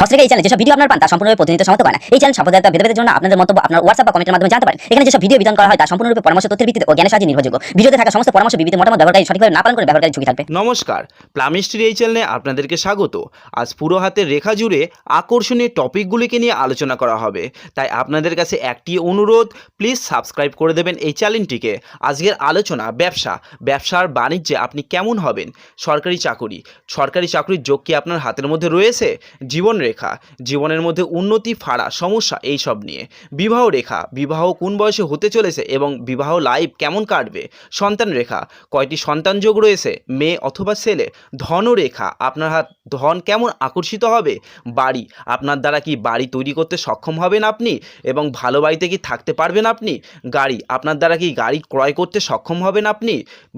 হস্তরেখা এই চ্যানেল যেসব ভিডিও আপনার পান, তা সম্পূর্ণরূপে প্রতিনিধিত্ব সমর্থ করে না। এই চ্যানেল সম্প্রদায়তা ভেদাভেদের জন্য আপনাদের মন্তব্য আপনার হোয়াটসঅ্যাপ বা কমেন্টের মাধ্যমে জানতে পারেন। এখানে যেসব ভিডিও বিতরণ করা হয়, তা সম্পূর্ণরূপে পরামর্শ তথ্যের ভিত্তিতে ও জ্ঞানের সাহায্যে নির্ভরযোগ্য। ভিডিওতে থাকা সমস্ত পরামর্শ বিবিধ মতামত ব্যবহারকারী সঠিকভাবে না পালন করে ব্যবহারকারী ঝুঁকি থাকবে। নমস্কার প্লামিস্ট্রির এই চ্যানেলে আপনাদেরকে স্বাগত। আজ পুরো হাতের রেখা জুড়ে আকর্ষণীয় টপিকগুলিকে নিয়ে আলোচনা করা হবে। তাই আপনাদের কাছে একটি অনুরোধ প্লিজ সাবস্ক্রাইব করে দেবেন এই চ্যানেলটিকে আজকের আলোচনা ব্যবসা। ব্যবসার বাণিজ্যে আপনি কেমন হবেন? সরকারি চাকুরি। সরকারি চাকরির যোগ কি আপনার হাতের মধ্যে রয়েছে? জীবন রেখা জীবনের মধ্যে উন্নতি, ফাড়া, সমস্যা এই সব নিয়ে। বিবাহ রেখা বিবাহ কোন বয়সে হতে চলেছে এবং বিবাহ লাইফ কেমন কাটবে? সন্তান রেখা কয়টি সন্তান যোগ রয়েছে? মেয়ে অথবা ছেলে? ধনরেখা, আপনার হাত ধন কেমন আকর্ষিত হবে? বাড়ি, আপনার দ্বারা কি বাড়ি তৈরি করতে সক্ষম হবেন আপনি? এবং ভালো বাড়িতে কি থাকতে পারবেন আপনি? গাড়ি, আপনার দ্বারা কি গাড়ি ক্রয় করতে সক্ষম হবেন আপনি?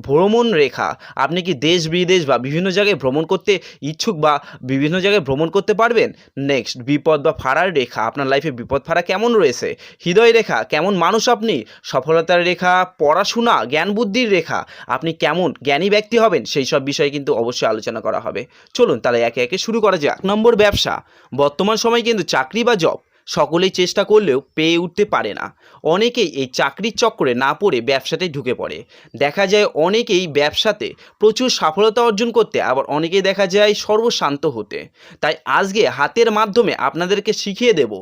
ভ্রমণ রেখা আপনি কি দেশ বিদেশ বা বিভিন্ন জায়গায় ভ্রমণ করতে ইচ্ছুক বা বিভিন্ন জায়গায় ভ্রমণ করতে পারবেন? নেক্সট, বিপদ বা ফাড়ার রেখা, আপনার লাইফে বিপদ ফাড়া কেমন রয়েছে? হৃদয় রেখা, কেমন মানুষ আপনি? সফলতার রেখা, পড়াশোনা, জ্ঞান বুদ্ধির রেখা, আপনি কেমন? জ্ঞানী ব্যক্তি হবেন? সেই সব বিষয়ে কিন্তু অবশ্যই আলোচনা করা হবে। চলুন তাহলে একে একে শুরু করা যাক। নম্বর ব্যবসা, বর্তমান সময় কিন্তু চাকরি বা জব সকলেই চেষ্টা করলেও পেয়ে উঠতে পারে না। অনেকেই এই চাকরির চক্করে না পড়ে ব্যবসাতে ঢুকে পড়ে। দেখা যায় অনেকেই ব্যবসাতে প্রচুর সফলতা অর্জন করতে, আবার অনেকেই দেখা যায় সর্বশান্ত হতে। তাই আজকে হাতের মাধ্যমে আপনাদেরকে শিখিয়ে দেব,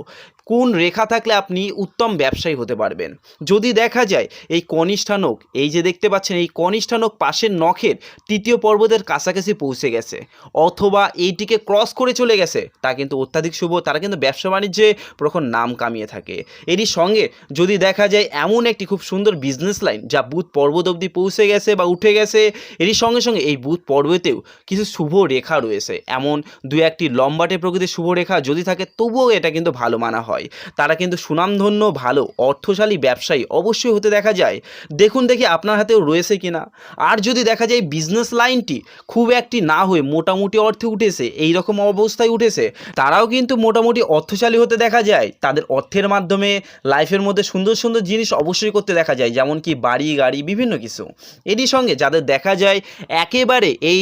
কোন রেখা থাকলে আপনি উত্তম ব্যবসায়ী হতে পারবেন। যদি দেখা যায় এই কনিষ্ঠা নখ, এই যে দেখতে পাচ্ছেন, এই কনিষ্ঠা নখ পাশের নখের তৃতীয় পর্বতের কাছাকাছি পৌঁছে গেছে, অথবা এইটিকে ক্রস করে চলে গেছে, তা কিন্তু অত্যাধিক শুভ, তারা কিন্তু ব্যবসা বাণিজ্যে প্রখন নাম কামিয়ে থাকে। এরই সঙ্গে যদি দেখা যায় এমন একটি খুব সুন্দর বিজনেস লাইন যা বুধ পর্বত অবধি পৌঁছে গেছে বা উঠে গেছে। এরই সঙ্গে সঙ্গে এই বুধ পর্বতেও কিছু শুভ রেখা রয়েছে। এমন দু একটি লম্বাটে প্রকৃতির শুভ রেখা যদি থাকে, তবুও এটা কিন্তু ভালো মানা হয়। তারা কিন্তু সুনামধন্য, ভালো, অর্থশালী ব্যবসায়ী অবশ্যই হতে দেখা যায়। দেখুন দেখি আপনার হাতেও রয়েছে কিনা। আর যদি দেখা যায় বিজনেস লাইনটি খুব একটি না হয়ে মোটামুটি অর্থে উঠেছে এই রকম অবস্থায় উঠেছে, তারাও কিন্তু মোটামুটি অর্থশালী হতে দেখা যায়। তাদের অর্থের মাধ্যমে লাইফের মধ্যে সুন্দর সুন্দর জিনিস অবশ্যই করতে দেখা যায়, যেমন কি বাড়ি, গাড়ি, বিভিন্ন কিছু। এরই সঙ্গে যাদের দেখা যায় একেবারে এই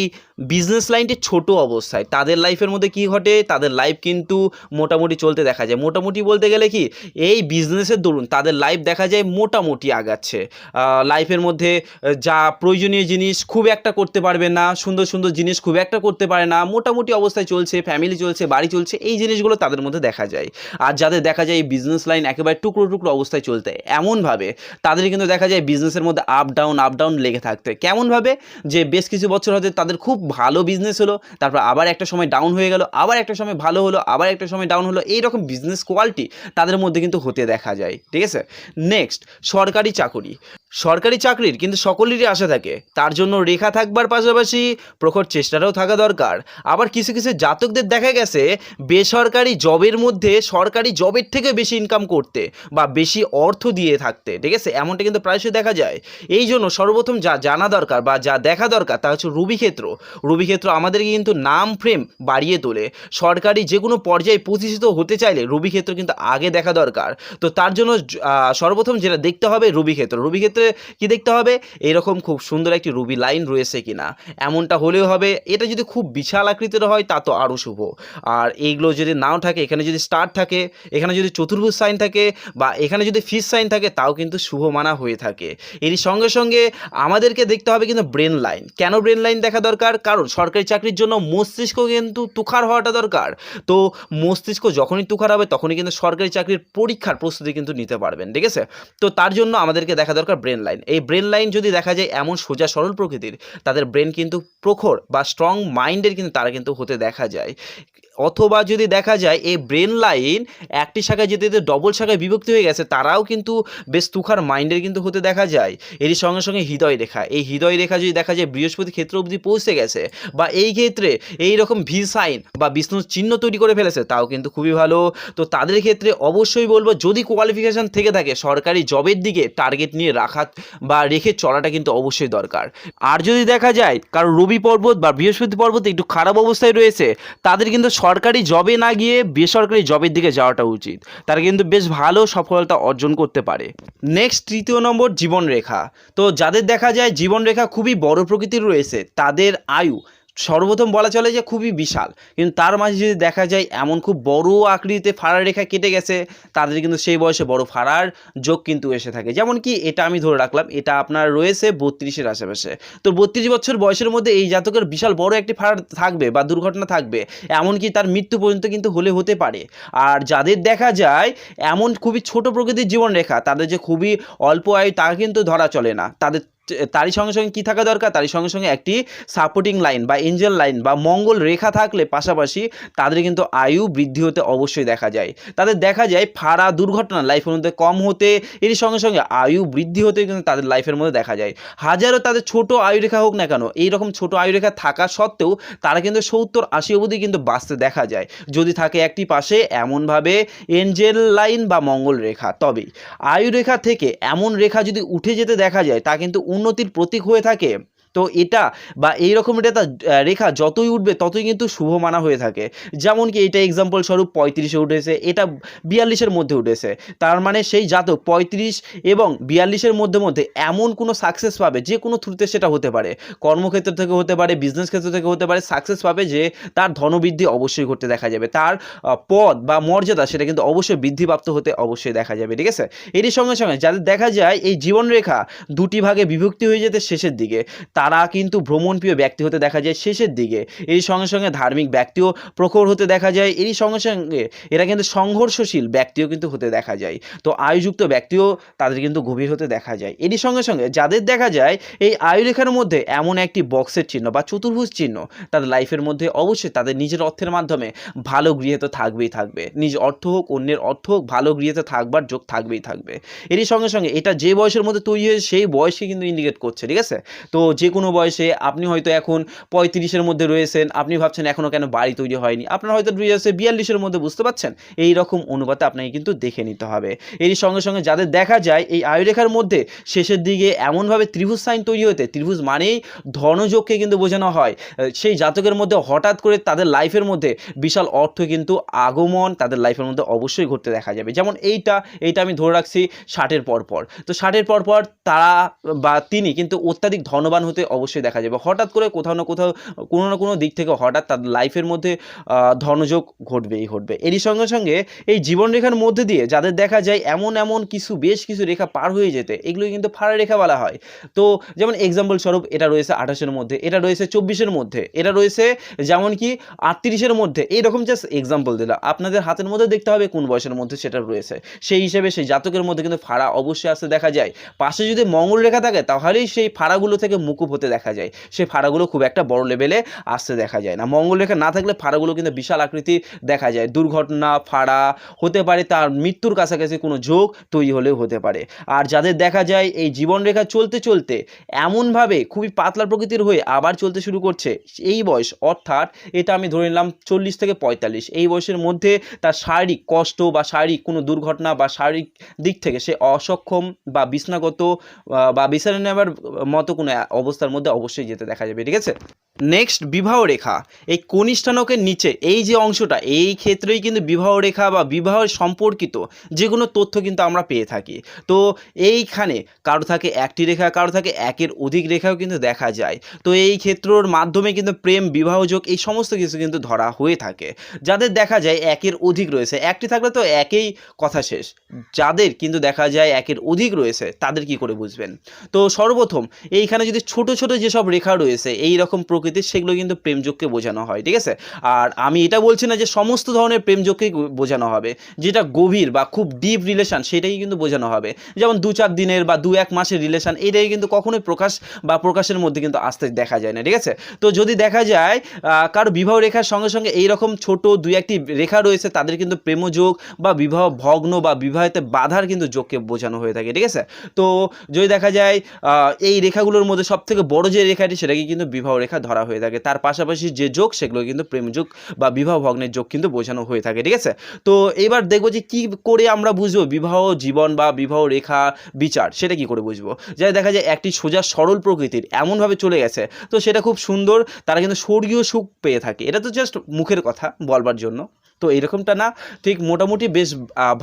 বিজনেস লাইনটি ছোট অবস্থায়, তাদের লাইফের মধ্যে কি ঘটে? তাদের লাইফ কিন্তু মোটামুটি চলতে দেখা যায়। মোটামুটি বলতে গেলে কি, এই বিজনেসের দরুন তাদের লাইফ দেখা যায় মোটামুটি আগাচ্ছে। লাইফের মধ্যে যা প্রয়োজনীয় জিনিস খুব একটা করতে পারবে না, সুন্দর সুন্দর জিনিস খুব একটা করতে পারে না, মোটামুটি অবস্থায় চলছে ফ্যামিলি চলছে, বাড়ি চলছে, এই জিনিসগুলো তাদের মধ্যে দেখা যায়। আর যাদের দেখা যায় এই বিজনেস লাইন একেবারে টুকরো টুকরো অবস্থায় চলতে। এমনভাবে তাদের কিন্তু দেখা যায় বিজনেসের মধ্যে আপ ডাউন আপ ডাউন লেগে থাকতে। কেমনভাবে? যে বেশ কিছু বছর হতে তাদের খুব ভালো বিজনেস হলো, তারপর আবার একটা সময় ডাউন হয়ে গেল, আবার একটা সময় ভালো হলো, আবার একটা সময় ডাউন হলো এই রকম বিজনেস কোয়ালিটি তাদের মধ্যে কিন্তু হতে দেখা যায়। ঠিক আছে? নেক্সট সরকারি চাকুরি। সরকারি চাকরির কিন্তু সকলেরই আশা থাকে। তার জন্য রেখা থাকবার পাশাপাশি প্রখর চেষ্টাটাও থাকা দরকার। আবার কিছু কিছু জাতকদের দেখা গেছে, বেসরকারি জবের মধ্যে সরকারি জবের থেকে বেশি ইনকাম করতে বা বেশি অর্থ দিয়ে থাকতে, ঠিক আছে? এমনটা কিন্তু প্রায়শই দেখা যায়। এই জন্য সর্বপ্রথম যা জানা দরকার বা যা দেখা দরকার তা হচ্ছে রুবি ক্ষেত্র রুবি ক্ষেত্র আমাদেরকে কিন্তু নাম ফ্রেম বাড়িয়ে তোলে। সরকারি যে কোনো পর্যায়ে প্রতিষ্ঠিত হতে চাইলে রুবি ক্ষেত্র কিন্তু আগে দেখা দরকার। তো তার জন্য সর্বপ্রথম যেটা দেখতে হবে রুবি ক্ষেত্র রুবি ক্ষেত্রে কি দেখতে হবে? এরকম খুব সুন্দর একটি রুবি লাইন রয়েছে কিনা? এমনটা হলেও হবে, এটা যদি খুব বিশাল আকৃতির হয়, তা তো আরও শুভ। আর এইগুলো যদি নাও থাকে, এখানে যদি স্টার থাকে, এখানে যদি চতুর্ভুজ সাইন থাকে, বা এখানে যদি ফিস সাইন থাকে, তাও কিন্তু শুভ মানা হয়ে থাকে। এরই সঙ্গে সঙ্গে আমাদেরকে দেখতে হবে কিন্তু ব্রেন লাইন কেন ব্রেন লাইন দেখা দরকার? কারণ সরকারি চাকরির জন্য মস্তিষ্ক কিন্তু তুখার হওয়াটা দরকার। তো মস্তিষ্ক যখনই তুখার হবে, তখনই কিন্তু সরকারি চাকরির পরীক্ষার প্রস্তুতি কিন্তু নিতে পারবেন, ঠিক আছে? তো তার জন্য আমাদেরকে দেখা দরকার ব্রেন লাইন এই ব্রেন লাইন যদি দেখা যায় এমন সোজা সরল প্রকৃতির, তাদের ব্রেন কিন্তু প্রখর বা স্ট্রং মাইন্ডের কিন্তু তারা কিন্তু হতে দেখা যায়। অথবা যদি দেখা যায় এই ব্রেন লাইন একটি শাখায় যেতে যেতে ডবল শাখায় বিভক্তি হয়ে গেছে, তারাও কিন্তু বেশ তুখার মাইন্ডের কিন্তু হতে দেখা যায়। এরই সঙ্গে সঙ্গে হৃদয় রেখা, এই হৃদয় রেখা যদি দেখা যায় বৃহস্পতি ক্ষেত্র অবধি পৌঁছে গেছে, বা এই ক্ষেত্রে এই রকম ভি সাইন বা বিষ্ণুর চিহ্ন তৈরি করে ফেলেছে, তাও কিন্তু খুবই ভালো। তো তাদের ক্ষেত্রে অবশ্যই বলব, যদি কোয়ালিফিকেশান থেকে থাকে, সরকারি জবের দিকে টার্গেট নিয়ে রাখা বা রেখে চলাটা কিন্তু অবশ্যই দরকার। আর যদি দেখা যায় কারণ রবি পর্বত বা বৃহস্পতি পর্বত একটু খারাপ অবস্থায় রয়েছে, তাদের কিন্তু সরকারি জবে না গিয়ে বেসরকারি জবের দিকে যাওয়াটা উচিত। তারা কিন্তু বেশ ভালো সফলতা অর্জন করতে পারে। নেক্সট তৃতীয় নম্বর, জীবনরেখা। তো যাদের দেখা যায় জীবনরেখা খুবই বড় প্রকৃতির রয়েছে, তাদের আয়ু সর্বপ্রথম বলা চলে যে খুবই বিশাল। কিন্তু তার মাঝে যদি দেখা যায় এমন খুব বড় আকৃতিতে ফাড়ার রেখা কেটে গেছে, তাদের কিন্তু সেই বয়সে বড় ফাড়ার যোগ কিন্তু এসে থাকে। যেমন কি এটা আমি ধরে রাখলাম, এটা আপনার রয়েছে বত্রিশের আশেপাশে। তো বত্রিশ বছর বয়সের মধ্যে এই জাতকের বিশাল বড় একটি ফাড় থাকবে বা দুর্ঘটনা থাকবে এমনকি তার মৃত্যু পর্যন্ত কিন্তু হলে হতে পারে। আর যাদের দেখা যায় এমন খুবই ছোট প্রকৃতির জীবনরেখা, তাদের যে খুবই অল্প আয়ু তা কিন্তু ধরা চলে না। তাদের তারই সঙ্গে সঙ্গে কী থাকা দরকার? তারই সঙ্গে সঙ্গে একটি সাপোর্টিং লাইন বা এঞ্জেল লাইন বা মঙ্গল রেখা থাকলে পাশাপাশি তাদের কিন্তু আয়ু বৃদ্ধি হতে অবশ্যই দেখা যায়। তাদের দেখা যায় ফাড়া দুর্ঘটনা লাইফের মধ্যে কম হতে, এর সঙ্গে সঙ্গে আয়ু বৃদ্ধি হতে কিন্তু তাদের লাইফের মধ্যে দেখা যায়। হাজারো তাদের ছোট আয়ু রেখা হোক না কেন, এইরকম ছোট আয়ু রেখা থাকা সত্ত্বেও তারা কিন্তু সত্তর আশি অবধি কিন্তু বাঁচতে দেখা যায়। যদি থাকে একটি পাশে এমনভাবে এঞ্জেল লাইন বা মঙ্গল রেখা। তবে আয়ু রেখা থেকে এমন রেখা যদি উঠে যেতে দেখা যায়, তা কিন্তু উন্নতির প্রতীক হয়ে থাকে। তো এটা বা এই রকম এটা রেখা যতই উঠবে, ততই কিন্তু শুভ মানা হয়ে থাকে। যেমন কি এটা এক্সাম্পল স্বরূপ পঁয়ত্রিশে উঠেছে, এটা বিয়াল্লিশের মধ্যে উঠেছে। তার মানে সেই জাতক পঁয়ত্রিশ এবং বিয়াল্লিশের মধ্যে মধ্যে এমন কোনো সাকসেস পাবে, যে কোনো থ্রুতে সেটা হতে পারে। কর্মক্ষেত্র থেকে হতে পারে বিজনেস ক্ষেত্র থেকে হতে পারে সাকসেস পাবে যে তার ধনবৃদ্ধি অবশ্যই ঘটতে দেখা যাবে। তার পদ বা মর্যাদা সেটা কিন্তু অবশ্যই বৃদ্ধিপ্রাপ্ত হতে অবশ্যই দেখা যাবে, ঠিক আছে? এরই সঙ্গে সঙ্গে যাদের দেখা যায়, এই জীবনরেখা দুটি ভাগে বিভক্তি হয়ে যেতে শেষের দিকে। তারা কিন্তু ভ্রমণপ্রিয় ব্যক্তি হতে দেখা যায় শেষের দিকে। এর সঙ্গে সঙ্গে ধার্মিক ব্যক্তিও প্রখর হতে দেখা যায়। এরই সঙ্গে সঙ্গে এরা কিন্তু সংঘর্ষশীল ব্যক্তিও কিন্তু হতে দেখা যায়। তো আয়ুযুক্ত ব্যক্তিও তাদের কিন্তু গভীর হতে দেখা যায়। এরই সঙ্গে সঙ্গে যাদের দেখা যায়, এই আয়ুরেখার মধ্যে এমন একটি বক্সের চিহ্ন বা চতুর্ভুজ চিহ্ন তাদের লাইফের মধ্যে অবশ্যই তাদের নিজের অর্থের মাধ্যমে ভালো গৃহে তো থাকবেই থাকবে। নিজ অর্থ হোক, অন্যের অর্থ হোক, ভালো গৃহেতে থাকবার যোগ থাকবেই থাকবে। এরই সঙ্গে সঙ্গে এটা যে বয়সের মধ্যে তৈরি হয়েছে, সেই বয়সকে কিন্তু ইন্ডিকেট করছে, ঠিক আছে? তো যে কোনো বয়সে আপনি হয়তো এখন পঁয়ত্রিশের মধ্যে রয়েছেন, আপনি ভাবছেন এখনও কেন বাড়ি তৈরি হয়নি? আপনার হয়তো রয়েছে বিয়াল্লিশের মধ্যে বুঝতে পারছেন, এই রকম অনুপাতে আপনাকে কিন্তু দেখে নিতে হবে। এরই সঙ্গে সঙ্গে যাদের দেখা যায়, এই আয়ুরেখার মধ্যে শেষের দিকে এমনভাবে ত্রিভুজ সাইন তৈরি হতে, ত্রিভুজ মানেই ধনযোগকে কিন্তু বোঝানো হয়। সেই জাতকের মধ্যে হঠাৎ করে তাদের লাইফের মধ্যে বিশাল অর্থ কিন্তু আগমন তাদের লাইফের মধ্যে অবশ্যই ঘটতে দেখা যাবে। যেমন এইটা এইটা আমি ধরে রাখছি ষাটের পর পর তো ষাটের পর পর তারা বা তিনি কিন্তু অত্যাধিক ধনবান হতে অবশ্যই দেখা যাবে। হঠাৎ করে কোথাও না কোথাও, কোনো না কোনো দিক থেকে হঠাৎ তাদের লাইফের মধ্যে ধনযোগ ঘটবেই, ঘটবে। এরই সঙ্গে সঙ্গে এই জীবনরেখার মধ্যে দিয়ে যাদের দেখা যায় এমন এমন কিছু, বেশ কিছু রেখা পার হয়ে যেতে এগুলো কিন্তু ফাড়া রেখা বলা হয়। তো যেমন এক্সাম্পল স্বরূপ এটা রয়েছে আঠাশের মধ্যে, এটা রয়েছে চব্বিশের মধ্যে, এটা রয়েছে যেমন কি আটত্রিশের মধ্যে। এইরকম জাস্ট এক্সাম্পল দিলাম। আপনাদের হাতের মধ্যে দেখতে হবে কোন বয়সের মধ্যে সেটা রয়েছে। সেই হিসেবে সেই জাতকের মধ্যে কিন্তু ফাড়া অবশ্যই আসতে দেখা যায়। পাশে যদি মঙ্গল রেখা থাকে, তাহলেই সেই ফাড়াগুলো থেকে মুকুব হতে দেখা যায়। সেই ফাড়াগুলো খুব একটা বড় লেভেলে আসতে দেখা যায় না। মঙ্গল রেখা না থাকলে ফাড়াগুলো কিন্তু বিশাল আকৃতি দেখা যায়। দুর্ঘটনা, ফাড়া হতে পারে তার মৃত্যুর কাছাকাছি কোনো যোগ তৈরি হলেও হতে পারে। আর যাদের দেখা যায় এই জীবনরেখা চলতে চলতে এমনভাবে খুবই পাতলা প্রকৃতির হয়ে আবার চলতে শুরু করছে, এই বয়স অর্থাৎ এটা আমি ধরে নিলাম চল্লিশ থেকে পঁয়তাল্লিশ। এই বয়সের মধ্যে তার শারীরিক কষ্ট বা শারীরিক কোনো দুর্ঘটনা বা শারীরিক দিক থেকে সে অসক্ষম বা বিছনাগত বা বিছানা নেওয়ার মতো কোনো অবস্থার মধ্যে অবশ্যই যেতে দেখা যাবে, ঠিক আছে? নেক্সট বিবাহ রেখা। এই কনিষ্ঠানকের নিচে, এই যে অংশটা, এই ক্ষেত্রেই কিন্তু বিবাহ রেখা বা বিবাহ সম্পর্কিত যে কোনো তথ্য কিন্তু আমরা পেয়ে থাকি। তো এইখানে কারও থাকে একটি রেখা, কারও থাকে একের অধিক রেখাও কিন্তু দেখা যায়। তো এই ক্ষেত্রর মাধ্যমে কিন্তু প্রেম বিবাহযোগ এই সমস্ত কিছু কিন্তু ধরা হয়ে থাকে। যাদের দেখা যায় একের অধিক রয়েছে, একটি থাকলে তো একই কথা শেষ। যাদের কিন্তু দেখা যায় একের অধিক রয়েছে, তাদের কি করে বুঝবেন? তো সর্বপ্রথম, এইখানে যদি ছোট ছোট যেসব রেখা রয়েছে, এই রকম প্রকৃতির, সেগুলো কিন্তু প্রেমযোগকে বোঝানো হয়, ঠিক আছে? আর আমি এটা বলছি না যে সমস্ত ধরনের প্রেমযোগকেই বোঝানো হবে, যেটা গভীর বা খুব ডিপ রিলেশন সেটাই কিন্তু বোঝানো হবে। যেমন দু চার দিনের বা দু এক মাসের রিলেশন এটাই কিন্তু কখনোই প্রকাশ বা প্রকাশের মধ্যে কিন্তু আসতে দেখা যায় না, ঠিক আছে? তো যদি দেখা যায় কারও বিবাহ রেখার সঙ্গে সঙ্গে এই রকম ছোট দুই একটি রেখা রয়েছে, তাদের কিন্তু প্রেমযোগ বা বিবাহ ভগ্ন বা বিবাহেতে বাধার কিন্তু যোগকে বোঝানো হয়ে থাকে, ঠিক আছে? তো যদি দেখা যায় এই রেখাগুলোর মধ্যে সব থেকে বড় যে রেখাটি সেটাকে কিন্তু বিবাহ রেখা ধরা হয়ে থাকে। তার পাশাপাশি যে যোগ সেগুলো কিন্তু প্রেমযোগ বা বিবাহ ভগ্নের যোগ কিন্তু বোঝানো হয়ে থাকে, ঠিক আছে? তো এবার দেখব যে কি করে আমরা বুঝব বিবাহ জীবন বা বিবাহ রেখা বিচার, সেটা কি করে বুঝব? যাই দেখা যায় একটি সোজা সরল প্রকৃতির, এমনভাবে চলে গেছে। তো সেটা খুব সুন্দর, তারা কিন্তু স্বর্গীয় সুখ পেয়ে থাকে। এটা তো জাস্ট মুখের কথা বলবার জন্য। তো এরকমটা না ঠিক মোটামুটি বেশ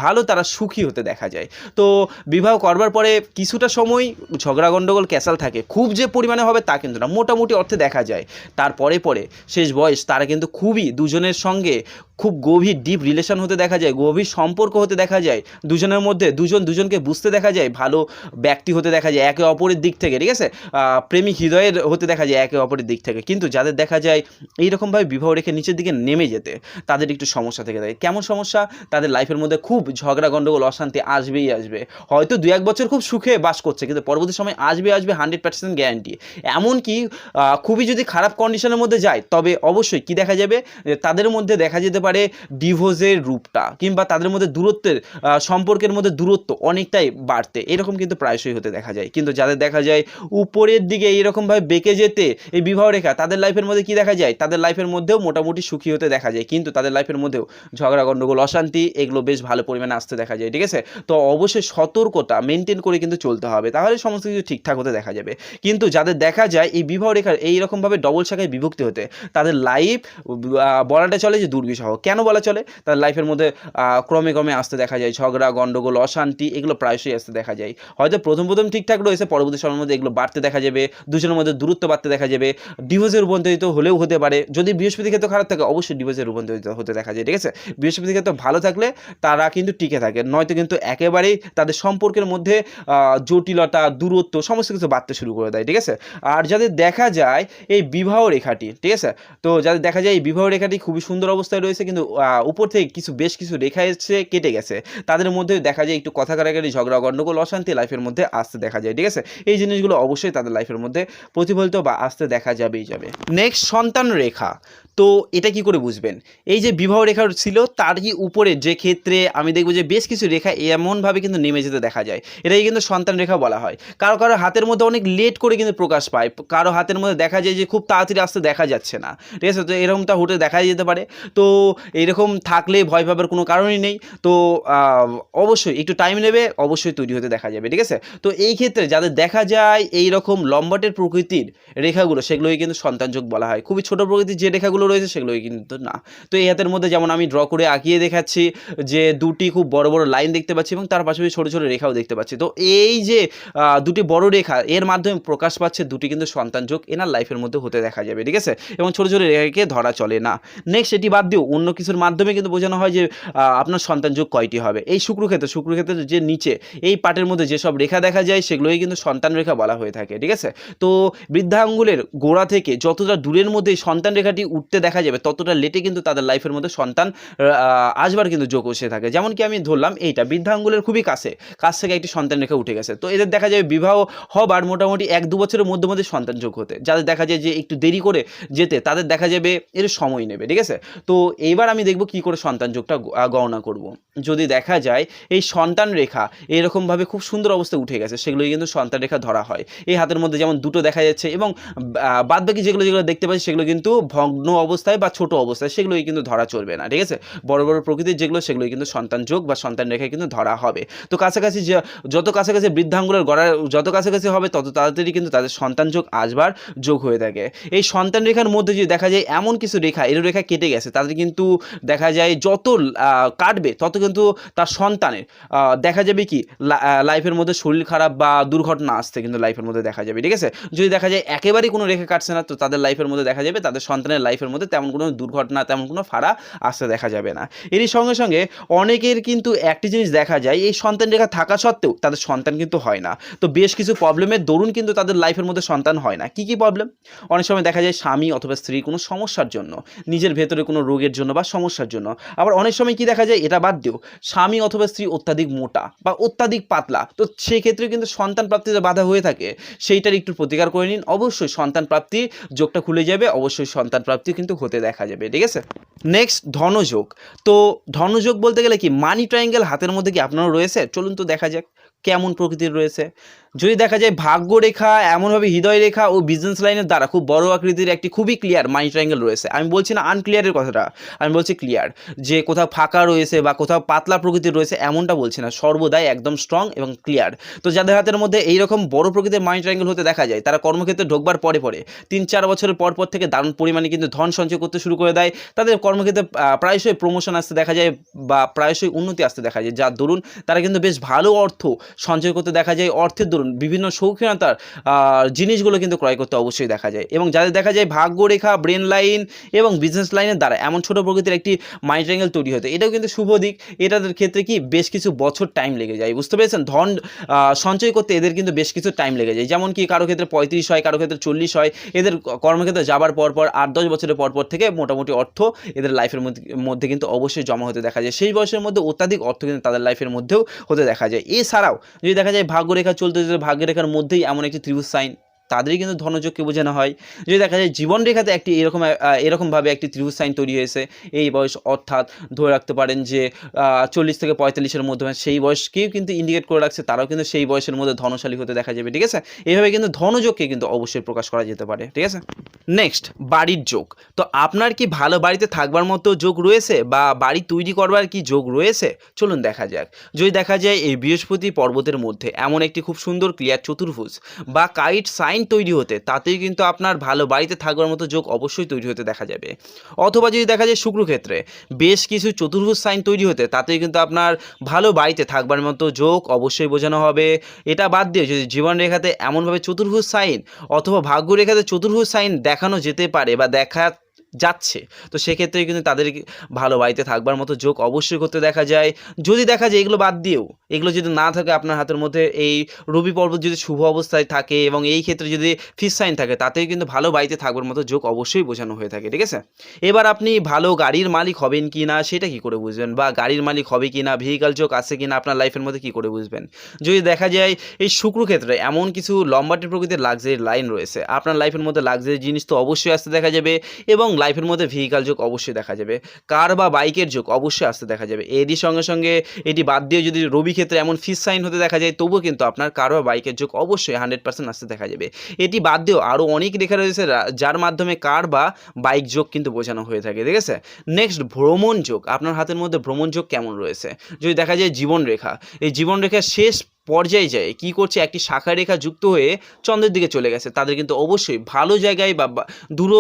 ভালো তারা সুখী হতে দেখা যায়। তো বিবাহ করবার পরে কিছুটা সময় ঝগড়া গণ্ডগোল ক্যাসাল থাকে, খুব যে পরিমাণে হবে তা কিন্তু না, মোটামুটি অর্থে দেখা যায়। তারপরে পরে শেষ বয়স, তারা কিন্তু খুবই দুজনের সঙ্গে খুব গভীর ডিপ রিলেশন হতে দেখা যায়, গভীর সম্পর্ক হতে দেখা যায়। দুজনের মধ্যে দুজন দুজনকে বুঝতে দেখা যায়, ভালো ব্যক্তি হতে দেখা যায়, একে অপরের দিক থেকে, ঠিক আছে? প্রেমিক হৃদয়ের হতে দেখা যায়, একে অপরের দিক থেকে। কিন্তু যাদের দেখা যায়, এইরকমভাবে বিবাহ রেখে নিচের দিকে নেমে যেতে, তাদের একটু সমস্যা থেকে থাকে। কেমন সমস্যা? তাদের লাইফের মধ্যে খুব ঝগড়া গণ্ডগোল অশান্তি আসবেই আসবে। হয়তো দু এক বছর খুব সুখে বাস করছে, কিন্তু পরবর্তী সময় আসবে আসবে হান্ড্রেড পার্সেন্ট গ্যারান্টি এমনকি খুবই যদি খারাপ কন্ডিশনের মধ্যে যায়, তবে অবশ্যই কি দেখা যাবে? তাদের মধ্যে দেখা যেতে পারে ডিভোর্সের রূপটা, কিংবা তাদের মধ্যে দূরত্বের সম্পর্কের মধ্যে দূরত্ব অনেকটাই বাড়তে। এরকম কিন্তু প্রায়শই হতে দেখা যায়। কিন্তু যাদের দেখা যায় উপরের দিকে এইরকমভাবে বেঁকে যেতে, এই বিবাহ রেখা, তাদের লাইফের মধ্যে কি দেখা যায়? তাদের লাইফের মধ্যেও মোটামুটি সুখী হতে দেখা যায়। কিন্তু তাদের লাইফের মধ্যেও ঝগড়া গণ্ডগোল অশান্তি, এগুলো বেশ ভালো পরিমাণে আসতে দেখা যায়, ঠিক আছে? তো অবশ্যই সতর্কতা মেনটেন করে কিন্তু চলতে হবে, তাহলে সমস্ত কিছু ঠিকঠাক হতে দেখা যাবে। কিন্তু যাদের দেখা যায় এই বিবাহ রেখার এইরকমভাবে ডবল শাখায় বিভক্তি হতে, তাদের লাইফ বলাটা চলে যে দুর্বিষহ। কেন বলা চলে? তাদের লাইফের মধ্যে ক্রমে ক্রমে আসতে দেখা যায়, ঝগড়া গণ্ডগোল অশান্তি, এগুলো প্রায়শই আসতে দেখা যায়। হয়তো প্রথম প্রথম ঠিকঠাক রয়েছে, পরবর্তী সময়ের মধ্যে এগুলো বাড়তে দেখা যাবে, দুজনের মধ্যে দূরত্ব বাড়তে দেখা যাবে ডিভোর্সের রূপান্তরিত হলেও হতে পারে। যদি বৃহস্পতি ক্ষেত্রে খারাপ থাকে, অবশ্যই ডিভোর্সের রূপান্তরিত হতে দেখা যায়। ঠিক আছে? বৃহস্পতি ক্ষেত্রে ভালো থাকলে তারা কিন্তু টিকে থাকে। নয়তো কিন্তু একেবারেই তাদের সম্পর্কের মধ্যে জটিলতা, দূরত্ব সমস্ত কিছু বাড়তে শুরু করে দেয়, ঠিক আছে? আর যাদের দেখা যায় এই বিবাহ রেখাটি, ঠিক আছে? তো যাদের দেখা যায় এই বিবাহ রেখাটি খুবই সুন্দর অবস্থায় রয়েছে, কিন্তু উপর থেকে কিছু, বেশ কিছু রেখা এসে কেটে গেছে। তাদের মধ্যে দেখা যায় একটু কথা কাটাকাটি, ঝগড়া গণ্ডগোল অশান্তি লাইফের মধ্যে আসতে দেখা যায়, ঠিক আছে? এই জিনিসগুলো অবশ্যই তাদের লাইফের মধ্যে প্রতিফলিত বা আসতে দেখা যাবেই যাবে। নেক্সট সন্তান রেখা। তো এটা কি করে বুঝবেন? এই যে বিবাহ রেখা ছিল তারই উপরে যে ক্ষেত্রে আমি দেখব যে বেশ কিছু রেখা এমনভাবে কিন্তু নেমে যেতে দেখা যায়। এটাই কিন্তু সন্তান রেখা বলা হয়। কারও কারও হাতের মধ্যে অনেক লেট করে কিন্তু প্রকাশ পায়। কারও হাতের মধ্যে দেখা যায় যে খুব তাড়াতাড়ি আসতে দেখা যাচ্ছে না। ঠিক আছে? তো এরকমটা হুটে দেখা যেতে পারে। তো এরকম থাকলে ভয় পাবার কোনো কারণই নেই। তো অবশ্যই একটু টাইম নেবে, অবশ্যই তৈরি হতে দেখা যাবে। ঠিক আছে? তো এই ক্ষেত্রে যাদের দেখা যায় এই রকম লম্বাটের প্রকৃতির রেখাগুলো সেগুলোই কিন্তু সন্তানযোগ বলা হয়। খুবই ছোট প্রকৃতির যে রেখাগুলো রয়েছে সেগুলোই কিন্তু না। তো এই হাতের মধ্যে যেমন আমি ড্র করে আঁকিয়ে দেখাচ্ছি যে দুটি খুব বড় বড় লাইন দেখতে পাচ্ছি এবং তার পাশাপাশি ছোটো ছোটো রেখাও দেখতে পাচ্ছি। তো এই যে দুটি বড় রেখা, এর মাধ্যমে প্রকাশ পাচ্ছে দুটি কিন্তু সন্তান যোগ এনার লাইফের মধ্যে হতে দেখা যাবে, ঠিক আছে? এবং ছোটো ছোটো রেখাকে ধরা চলে না। নেক্সট এটি বাদ দিয়েও অন্য কিছুর মাধ্যমে কিন্তু বোঝানো হয় যে আপনার সন্তান যোগ কয়টি হবে? এই শুক্রক্ষেত্র, শুক্রক্ষেত্রের যে নিচে, এই পাটের মধ্যে যেসব রেখা দেখা যায় সেগুলোই কিন্তু সন্তান রেখা বলা হয়ে থাকে, ঠিক আছে? তো বৃদ্ধা আঙ্গুলের গোড়া থেকে যতটা দূরের মধ্যে সন্তান রেখাটি উঠতে দেখা যাবে, ততটা লেটে কিন্তু তাদের লাইফের মধ্যে সন্তান আহ, আসবার কিন্তু যোগ এসে থাকে। যেমন কি আমি ধরলাম এইটা বৃদ্ধা আঙ্গুলের খুবই কাছে কাছ থেকে একটি সন্তান রেখা উঠে গেছে। তো এদের দেখা যায় বিবাহ হবার মোটামুটি এক দু বছরের মধ্যে মধ্যে সন্তান যোগ হতে। যাদের দেখা যায় যে একটু দেরি করে যেতে তাদের দেখা যাবে এর সময় নেবে ঠিক আছে? তো এইবার আমি দেখব কি করে সন্তান যোগটা গণনা করব। যদি দেখা যায় এই সন্তান রেখা এরকমভাবে খুব সুন্দর অবস্থায় উঠে গেছে সেগুলোই কিন্তু সন্তান রেখা ধরা হয়। এই হাতের মধ্যে যেমন দুটো দেখা যাচ্ছে এবং বাদ বাকি যেগুলো যেগুলো দেখতে পাচ্ছি সেগুলো কিন্তু ভগ্ন অবস্থায় বা ছোট অবস্থায় সেগুলোই কিন্তু ধরা চলবে না। ঠিক আছে? বড় বড় প্রকৃতির যেগুলো সেগুলোই কিন্তু সন্তান যোগ বা সন্তান রেখায় কিন্তু ধরা হবে। তো কাছাকাছি যত কাছাকাছি বৃদ্ধাঙ্গুলের গড়ার যত কাছাকাছি হবে তত তাড়াতাড়ি কিন্তু তাদের সন্তান যোগ আসবার যোগ হয়ে থাকে। এই সন্তান রেখার মধ্যে যদি দেখা যায় এমন কিছু রেখা এর রেখা কেটে গেছে, তাদের কিন্তু দেখা যায় যত কাটবে তত কিন্তু তার সন্তানের দেখা যাবে কি লাইফের মধ্যে শরীর খারাপ বা দুর্ঘটনা আসতে কিন্তু লাইফের মধ্যে দেখা যাবে, ঠিক আছে? যদি দেখা যায় একেবারেই কোনো রেখা কাটছে না, তো তাদের লাইফের মধ্যে দেখা যাবে, তাদের সন্তানের লাইফের মধ্যে তেমন কোনো দুর্ঘটনা, তেমন কোনো ফাড়া আসতে দেখা যাবে না। এরই সঙ্গে সঙ্গে অনেকের কিন্তু একটি জিনিস দেখা যায়, এই সন্তান রেখা থাকা সত্ত্বেও তাদের সন্তান কিন্তু হয় না। তো বেশ কিছু প্রবলেমের দরুন কিন্তু তাদের লাইফের মধ্যে সন্তান হয় না। কি কি প্রবলেম অনেক সময় দেখা যায় স্বামী অথবা স্ত্রী কোনো সমস্যার জন্য, নিজের ভেতরে কোনো রোগের জন্য বা সমস্যার জন্য। আবার অনেক সময় কি দেখা যায়, এটা বাদ দিও, স্বামী অথবা স্ত্রী অত্যাধিক মোটা বা অত্যাধিক পাতলা, তো সেই ক্ষেত্রে কিন্তু সন্তান প্রাপ্তিতে বাধা হয়ে থাকে। সেইটার একটু প্রতিকার করে নিন। অবশ্যই সন্তান প্রাপ্তি যোগটা খুলে যাবে, অবশ্যই সন্তান প্রাপ্তি কিন্তু হতে দেখা যাবে, ঠিক আছে? নেক্সট ধনযোগ। তো ধনযোগ বলতে গেলে কি মানি ট্রায়াঙ্গেল হাতের মধ্যে কি আপনারও রয়েছে? চলুন তো দেখা যাক কেমন প্রকৃতির রয়েছে। যদি দেখা যায় ভাগ্য রেখা এমনভাবে হৃদয় রেখা ও বিজনেস লাইনের দ্বারা খুব বড় আকৃতির একটি খুবই ক্লিয়ার মানি ট্রায়াঙ্গেল রয়েছে। আমি বলছি না আনক্লিয়ারের কথাটা, আমি বলছি ক্লিয়ার যে কোথাও ফাঁকা রয়েছে বা কোথাও পাতলা প্রকৃতির রয়েছে, এমনটা বলছি না। সর্বদাই একদম স্ট্রং এবং ক্লিয়ার তো যাদের হাতের মধ্যে এইরকম বড় প্রকৃতির মানি ট্রায়াঙ্গেল হতে দেখা যায়, তারা কর্মক্ষেত্রে ঢোকবার পরে পরে তিন চার বছরের পর পর থেকে দারুণ পরিমাণে কিন্তু ধন সঞ্চয় করতে শুরু করে দেয়। তাদের কর্মক্ষেত্রে প্রায়শই প্রমোশন আসতে দেখা যায় বা প্রায়শই উন্নতি আসতে দেখা যায়। যার দরুন তারা কিন্তু বেশ ভালো অর্থ সঞ্চয় করতে দেখা যায়, অর্থের দরুন বিভিন্ন শৌখিনতার জিনিসগুলো কিন্তু ক্রয় করতে অবশ্যই দেখা যায়। এবং যাদের দেখা যায় ভাগ্যরেখা ব্রেন লাইন এবং বিজনেস লাইনের দ্বারা, এমন ছোট প্রকৃতির একটি মাইন্ড ট্রাঙ্গেল তৈরি হতে, এটাও কিন্তু শুভ দিক। এটাদের ক্ষেত্রে কি বেশ কিছু বছর টাইম লেগে যায়, বুঝতে পেরেছেন? ধন সঞ্চয় করতে এদের কিন্তু বেশ কিছু টাইম লেগে যায়। যেমন কি কারও ক্ষেত্রে পঁয়ত্রিশ হয়, কারও ক্ষেত্রে চল্লিশ হয়, এদের কর্মক্ষেত্রে যাবার পর পর আট, দশ বছরের পর পর থেকে মোটামুটি অর্থ এদের লাইফের মধ্যে কিন্তু অবশ্যই জমা হতে দেখা যায়। সেই বয়সের মধ্যে অত্যাধিক অর্থ কিন্তু তাদের লাইফের মধ্যেও হতে দেখা যায়। এছাড়াও যদি দেখা যায় ভাগ্যরেখা চলতে ভাগ্যরেখার মধ্যেই এমন একটি ত্রিভুজ সাইন। তাদেরই কিন্তু ধনযোগকে বোঝানো হয়। যদি দেখা যায় জীবনরেখাতে একটি এরকম এরকমভাবে একটি ত্রিভুজ সাইন তৈরি হয়েছে। এই বয়স অর্থাৎ ধরে রাখতে পারেন যে চল্লিশ থেকে পঁয়তাল্লিশের মধ্যে মানে সেই বয়সকেও কিন্তু ইন্ডিকেট করে রাখছে, তারাও কিন্তু সেই বয়সের মধ্যে ধনশালী হতে দেখা যাবে, ঠিক আছে? এইভাবে কিন্তু ধনযোগকে কিন্তু অবশ্যই প্রকাশ করা যেতে পারে, ঠিক আছে? নেক্সট বাড়ির যোগ। তো আপনার কি ভালো বাড়িতে থাকবার মতো যোগ রয়েছে বা বাড়ি তৈরি করবার কি যোগ রয়েছে? চলুন দেখা যাক। যদি দেখা যায় এই বৃহস্পতি পর্বতের মধ্যে এমন একটি খুব সুন্দর ক্লিয়ার চতুর্ভুজ বা কাইট সাইন তৈরি হতে, তাতেই কিন্তু আপনার ভালো বাড়িতে থাকবার মতো যোগ অবশ্যই তৈরি হতে দেখা যাবে। অথবা যদি দেখা যায় শুক্রক্ষেত্রে বেশ কিছু চতুর্ভুজ সাইন তৈরি হতে, তাতেই কিন্তু আপনার ভালো বাড়িতে থাকবার মতো যোগ অবশ্যই বোঝানো হবে। এটা বাদ দিয়ে যদি জীবন রেখাতে এমনভাবে চতুর্ভুজ সাইন অথবা ভাগ্য রেখাতে চতুর্ভুজ সাইন দেখানো যেতে পারে বা দেখা যাচ্ছে। তো সেক্ষেত্রে কিন্তু তাদের ভালো বাড়িতে থাকবার মতো যোগ অবশ্যই করতে দেখা যায়। যদি দেখা যায় এগুলো বাদ দিয়েও, এগুলো যদি না থাকে আপনার হাতের মধ্যে, এই রবি পর্বত যদি শুভ অবস্থায় থাকে এবং এই ক্ষেত্রে যদি ফিস সাইন থাকে, তাতেও কিন্তু ভালো বাড়িতে থাকবার মতো যোগ অবশ্যই বোঝানো হয়ে থাকে, ঠিক আছে? এবার আপনি ভালো গাড়ির মালিক হবেন কি না সেটা কি করে বুঝবেন? বা গাড়ির মালিক হবে কি না ভেহিকাল যোগ আছে কি না আপনার লাইফের মধ্যে কি করে বুঝবেন? যদি দেখা যায় এই শুক্র ক্ষেত্রে এমন কিছু লম্বাটি প্রকৃতির লাক্সারি লাইন রয়েছে, আপনার লাইফের মধ্যে লাক্সারি জিনিস তো অবশ্যই আসতে দেখা যাবে এবং লাইফের মধ্যে ভেহিকাল যোগ অবশ্যই দেখা যাবে। কার বা বাইকের যোগ অবশ্যই আসতে দেখা যাবে। এরই সঙ্গে সঙ্গে এটি বাদ দিয়ে যদি রবি ক্ষেত্রে এমন ফিস সাইন হতে দেখা যায়, তবুও কিন্তু আপনার কার বা বাইকের যোগ অবশ্যই হান্ড্রেড পার্সেন্ট আসতে দেখা যাবে। এটি বাদ দিয়েও আরও অনেক রেখা রয়েছে যার মাধ্যমে কার বা বাইক যোগ কিন্তু বোঝানো হয়ে থাকে, ঠিক আছে? নেক্সট ভ্রমণ যোগ। আপনার হাতের মধ্যে ভ্রমণ যোগ কেমন রয়েছে? যদি দেখা যায় জীবন রেখা, এই জীবন রেখার শেষ পর্যায়ে যায়। কি করছে? একটি শাখা রেখা যুক্ত হয়ে চন্দ্রের দিকে চলে গেছে। তাদের কিন্তু অবশ্যই ভালো জায়গায় বা দূর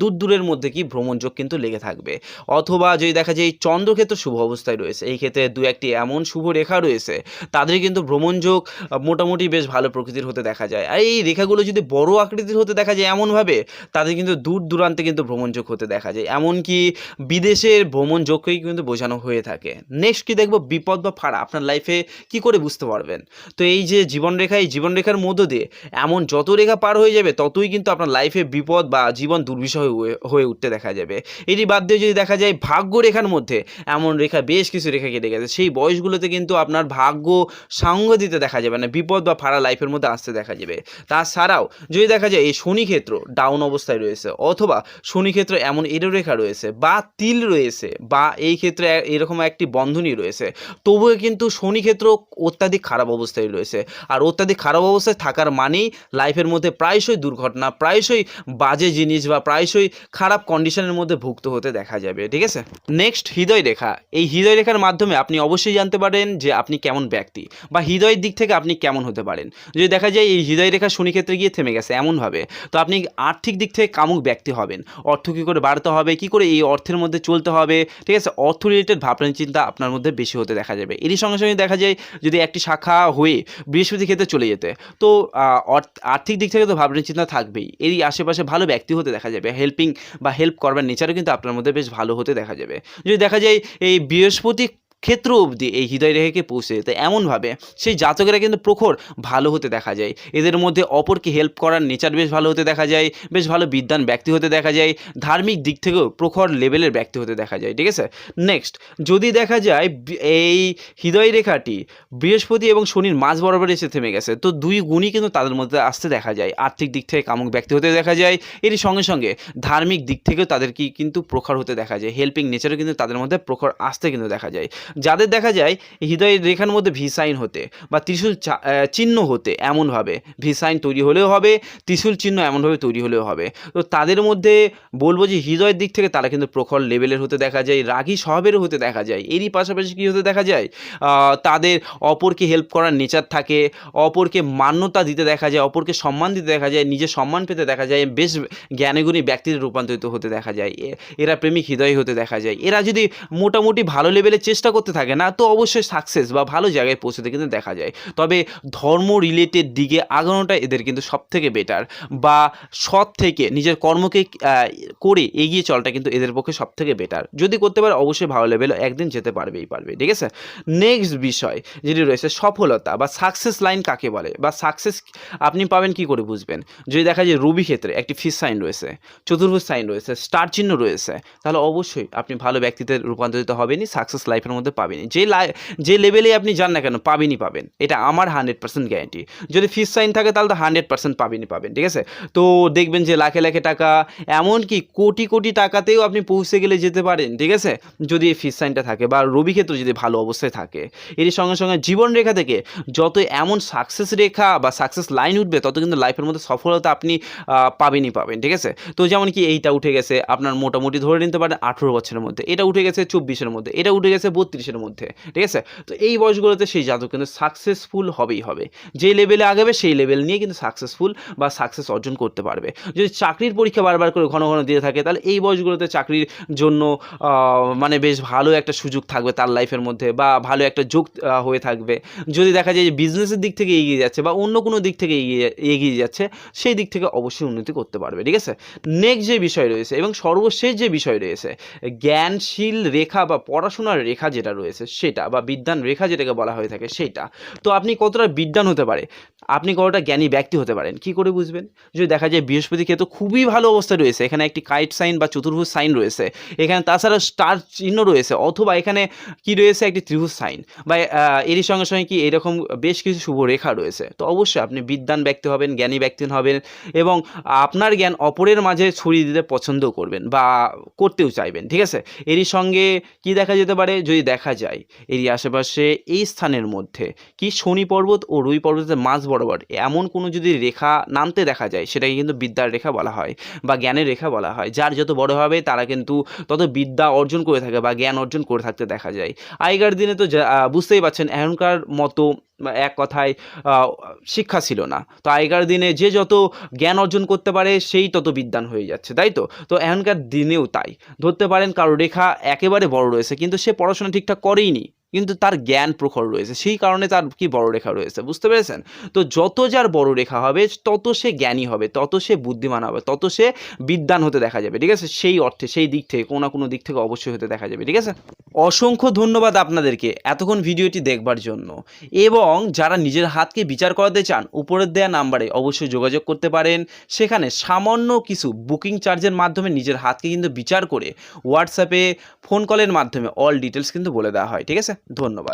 দূর দূরের মধ্যে কি ভ্রমণযোগ কিন্তু লেগে থাকবে। অথবা যদি দেখা যায় এই চন্দ্রক্ষেত্র শুভ অবস্থায় রয়েছে, এই ক্ষেত্রে দু একটি এমন শুভ রেখা রয়েছে, তাদের কিন্তু ভ্রমণ যোগ মোটামুটি বেশ ভালো প্রকৃতির হতে দেখা যায়। আর এই রেখাগুলো যদি বড় আকৃতির হতে দেখা যায় এমনভাবে, তাদের কিন্তু দূর দূরান্তে কিন্তু ভ্রমণযোগ হতে দেখা যায়। এমনকি বিদেশের ভ্রমণ যোগকেই কিন্তু বোঝানো হয়ে থাকে। নেক্সট কি দেখব? বিপদ বা ফাড়া। আপনার লাইফে কি করে বুঝতে পারবেন? তো এই যে জীবনরেখা, এই জীবনরেখার মধ্য দিয়ে এমন যত রেখা পার হয়ে যাবে, ততই কিন্তু আপনার লাইফে বিপদ বা জীবন দুর্বিষহ হয়ে- উঠতে দেখা যাবে। এটি বাদ দিয়ে যদি দেখা যায় ভাগ্য রেখার মধ্যে এমন রেখা, বেশ কিছু রেখা কেটে গেছে, সেই বয়সগুলোতে কিন্তু আপনার ভাগ্য সাঙ্গ দিতে দেখা যাবে না, বিপদ বা ফাড়া লাইফের মধ্যে আসতে দেখা যাবে। তাছাড়াও যদি দেখা যায় এই শনি ক্ষেত্র ডাউন অবস্থায় রয়েছে, অথবা শনি ক্ষেত্র এমন রেখা রয়েছে বা তিল রয়েছে বা এই ক্ষেত্রে এরকম একটি বন্ধনী রয়েছে, তবুও কিন্তু শনি ক্ষেত্র অত্যাধিক খারাপ অবস্থায় রয়েছে। আর অত্যাধিক খারাপ অবস্থায় থাকার মানেই লাইফের মধ্যে প্রায়শই দুর্ঘটনা, প্রায়শই বাজে জিনিস বা প্রায়শই খারাপ কন্ডিশনের মধ্যে ভুক্ত হতে দেখা যাবে, ঠিক আছে? নেক্সট হৃদয় রেখা। এই হৃদয় রেখার মাধ্যমে আপনি অবশ্যই জানতে পারেন যে আপনি কেমন ব্যক্তি বা হৃদয়ের দিক থেকে আপনি কেমন হতে পারেন। যদি দেখা যায় এই হৃদয় রেখা শনি ক্ষেত্রে গিয়ে থেমে গেছে এমনভাবে, তো আপনি আর্থিক দিক থেকে কামুক ব্যক্তি হবেন। অর্থ কী করে বাড়তে হবে, কী করে এই অর্থের মধ্যে চলতে হবে, ঠিক আছে? অর্থ রিলেটেড ভাবনা চিন্তা আপনার মধ্যে বেশি হতে দেখা যাবে। এরই সঙ্গে সঙ্গে দেখা যায় যদি একটি শাখা হয়ে বৃহস্পতি ক্ষেত্রে চলে যেতে। তো আর্থিক দিক থেকে তো ভাবনা চিন্তা থাকবেই। এরই আশেপাশে ভালো ব্যক্তি হতে দেখা যাবে। হেল্পিং বা হেল্প করবার নেচারও কিন্তু আপনার মধ্যে বেশ ভালো হতে দেখা যাবে। যদি দেখা যায় এই বৃহস্পতি ক্ষেত্র অবধি এই হৃদয় রেখাকে পৌঁছে যেতে। এমনভাবে সেই জাতকেরা কিন্তু প্রখর ভালো হতে দেখা যায়। এদের মধ্যে অপরকে হেল্প করার নেচার বেশ ভালো হতে দেখা যায়, বেশ ভালো বিদ্যান ব্যক্তি হতে দেখা যায়, ধার্মিক দিক থেকেও প্রখর লেভেলের ব্যক্তি হতে দেখা যায়, ঠিক আছে? নেক্সট যদি দেখা যায় এই হৃদয় রেখাটি বৃহস্পতি এবং শনির মাঝ বরাবর এসে থেমে গেছে, তো দুই গুণই কিন্তু তাদের মধ্যে আসতে দেখা যায়। আর্থিক দিক থেকে কামুক ব্যক্তি হতে দেখা যায়, এরই সঙ্গে সঙ্গে ধার্মিক দিক থেকেও তাদের কি কিন্তু প্রখর হতে দেখা যায়। হেল্পিং নেচারও কিন্তু তাদের মধ্যে প্রখর আসতে কিন্তু দেখা যায়। যাদের দেখা যায় হৃদয়ের রেখার মধ্যে ভি সাইন হতে বা ত্রিশূল চিহ্ন হতে এমনভাবে, ভি সাইন তৈরি হলেও হবে, ত্রিশূল চিহ্ন এমনভাবে তৈরি হলেও হবে। তো তাদের মধ্যে বলব যে হৃদয়ের দিক থেকে তারা কিন্তু প্রখর লেভেলের হতে দেখা যায়, রাগী স্বভাবেরও হতে দেখা যায়। এরই পাশাপাশি কী হতে দেখা যায়? তাদের অপরকে হেল্প করার নেচার থাকে, অপরকে মান্যতা দিতে দেখা যায়, অপরকে সম্মান দিতে দেখা যায়, নিজের সম্মান পেতে দেখা যায়, বেশ জ্ঞানীগুণী ব্যক্তিতে রূপান্তরিত হতে দেখা যায়। এরা প্রেমিক হৃদয় হতে দেখা যায়। এরা যদি মোটামুটি ভালো লেভেলের চেষ্টা করতে থাকে না, তো অবশ্যই সাকসেস বা ভালো জায়গায় পৌঁছতে কিন্তু দেখা যায়। তবে ধর্ম রিলেটেড দিকে আগানোটা এদের কিন্তু সব থেকে বেটার বা সৎ থেকে নিজের কর্মকে করে এগিয়ে চলাটা কিন্তু এদের পক্ষে সব থেকে বেটার যদি করতে পারে, অবশ্যই ভালো লেভেল একদিন যেতে পারবেই পারবে, ঠিক আছে? নেক্সট বিষয় যেটি রয়েছে, সফলতা বা সাকসেস লাইন কাকে বলে? বা সাকসেস আপনি পাবেন কি করে বুঝবেন? যদি দেখা যায় রবি ক্ষেত্রে একটি ফিস সাইন রয়েছে, চতুর্ভুজ সাইন রয়েছে স্টার চিহ্ন রয়েছে, তাহলে অবশ্যই আপনি ভালো ব্যক্তিতে রূপান্তরিত হবেনই সাকসেস লাইফের মধ্যে পাবেনই। যে লাই, যে লেভেলে আপনি যান না কেন, পাবেনই পাবেন। এটা আমার হান্ড্রেড পার্সেন্ট গ্যারান্টি যদি ফিস সাইন থাকে তাহলে তো হান্ড্রেড পার্সেন্ট পাবেনই পাবেন, ঠিক আছে? তো দেখবেন যে লাখে লাখে টাকা, এমনকি কোটি কোটি টাকাতেও আপনি পৌঁছে গেলে যেতে পারেন, ঠিক আছে? যদি এই ফিস সাইনটা থাকে বা রবি ক্ষেত্র যদি ভালো অবস্থায় থাকে। এর সঙ্গে সঙ্গে জীবন রেখা থেকে যত এমন সাকসেস রেখা বা সাকসেস লাইন উঠবে, তত কিন্তু লাইফের মধ্যে সফলতা আপনি পাবেনই পাবেন, ঠিক আছে? তো যেমন কি এইটা উঠে গেছে, আপনার মোটামুটি ধরে নিতে পারেন আঠেরো বছরের মধ্যে। এটা উঠে গেছে চব্বিশের মধ্যে। এটা উঠে গেছে বত্রিশের মধ্যে, ঠিক আছে? তো এই বয়সগুলোতে সেই জাতক কিন্তু সাকসেসফুল হবেই হবে। যে লেভেলে আগাবে, সেই লেভেল নিয়ে কিন্তু সাকসেসফুল বা সাকসেস অর্জন করতে পারবে। যদি চাকরির পরীক্ষা বারবার করে ঘন ঘন দিয়ে থাকে, তাহলে এই বয়সগুলোতে চাকরির জন্য মানে বেশ ভালো একটা সুযোগ থাকবে তার লাইফের মধ্যে বা ভালো একটা যোগ হয়ে থাকবে। যদি দেখা যায় যে বিজনেসের দিক থেকে এগিয়ে যাচ্ছে বা অন্য কোনো দিক থেকে এগিয়ে এগিয়ে যাচ্ছে, সেই দিক থেকে অবশ্যই উন্নতি করতে পারবে, ঠিক আছে? নেক্সট যে বিষয় রয়েছে এবং সর্বশেষ যে বিষয় রয়েছে, জ্ঞানশীল রেখা বা পড়াশোনার রেখা যেটা রয়েছে সেটা বা বিদ্যান রেখা যেটাকে বলা হয়ে থাকে সেটা। তো আপনি কতটা বিদ্যান হতে পারে? আপনি কতটা জ্ঞানী ব্যক্তি হতে পারেন? কি করে বুঝবেন? যদি দেখা যায় বৃহস্পতি ক্ষেত্রে খুবই ভালো অবস্থায় রয়েছে, এখানে একটি কাইট সাইন বা চতুর্ভুজ সাইন রয়েছে, এখানে তাছাড়া স্টার চিহ্ন রয়েছে, অথবা এখানে কি রয়েছে একটি ত্রিভুজ সাইন বা এরই সঙ্গে সঙ্গে কি এরকম বেশ কিছু শুভ রেখা রয়েছে। তো অবশ্যই আপনি বিদ্যান ব্যক্তি হবেন, জ্ঞানী ব্যক্তি হবেন এবং আপনার জ্ঞান অপরের মাঝে ছড়িয়ে দিতে পছন্দও করবেন বা করতেও চাইবেন, ঠিক আছে? এরই সঙ্গে কি দেখা যেতে পারে? যদি দেখা যায়। এরই আশেপাশে এই স্থানের মধ্যে কি শনি পর্বত ও রুই পর্বতের মাঝ বরাবর এমন কোনো যদি রেখা নামতে দেখা যায়, সেটাকে কিন্তু বিদ্যার রেখা বলা হয় বা জ্ঞানের রেখা বলা হয়। যার যত বড় হবে, তারা কিন্তু তত বিদ্যা অর্জন করে থাকে বা জ্ঞান অর্জন করে থাকতে দেখা যায়। আগেকার দিনে তো বুঝতেই পারছেন এখনকার মতো এক কথায় শিক্ষা ছিল না। তো আগেকার দিনে যে যত জ্ঞান অর্জন করতে পারে, সেই তত বিদ্যান হয়ে যাচ্ছে, তাই তো? তো এখনকার দিনেও তাই। ধরতে পারেন কারও রেখা একেবারে বড় রয়েছে, কিন্তু সে পড়াশোনা ঠিকঠাক করেইনি কিন্তু তার জ্ঞান প্রখর রয়েছে। সেই কারণে তার কি বড় রেখা রয়েছে, বুঝতে পেরেছেন? তো যত যার বড় রেখা হবে, তত সে জ্ঞানী হবে, তত সে বুদ্ধিমান হবে, তত সে বিদ্যান হতে দেখা যাবে, ঠিক আছে? সেই অর্থে, সেই দিক থেকে, কোনো না কোনো দিক থেকে অবশ্যই হতে দেখা যাবে, ঠিক আছে? অসংখ্য ধন্যবাদ আপনাদেরকে এতক্ষণ ভিডিওটি দেখবার জন্য। এবং যারা নিজের হাতকে বিচার করাতে চান, উপরের দেওয়া নাম্বারে অবশ্যই যোগাযোগ করতে পারেন। সেখানে সামান্য কিছু বুকিং চার্জের মাধ্যমে নিজের হাতকে কিন্তু বিচার করে হোয়াটসঅ্যাপে ফোন কলের মাধ্যমে অল ডিটেলস কিন্তু বলে দেওয়া হয়, ঠিক আছে? ধন্যবাদ।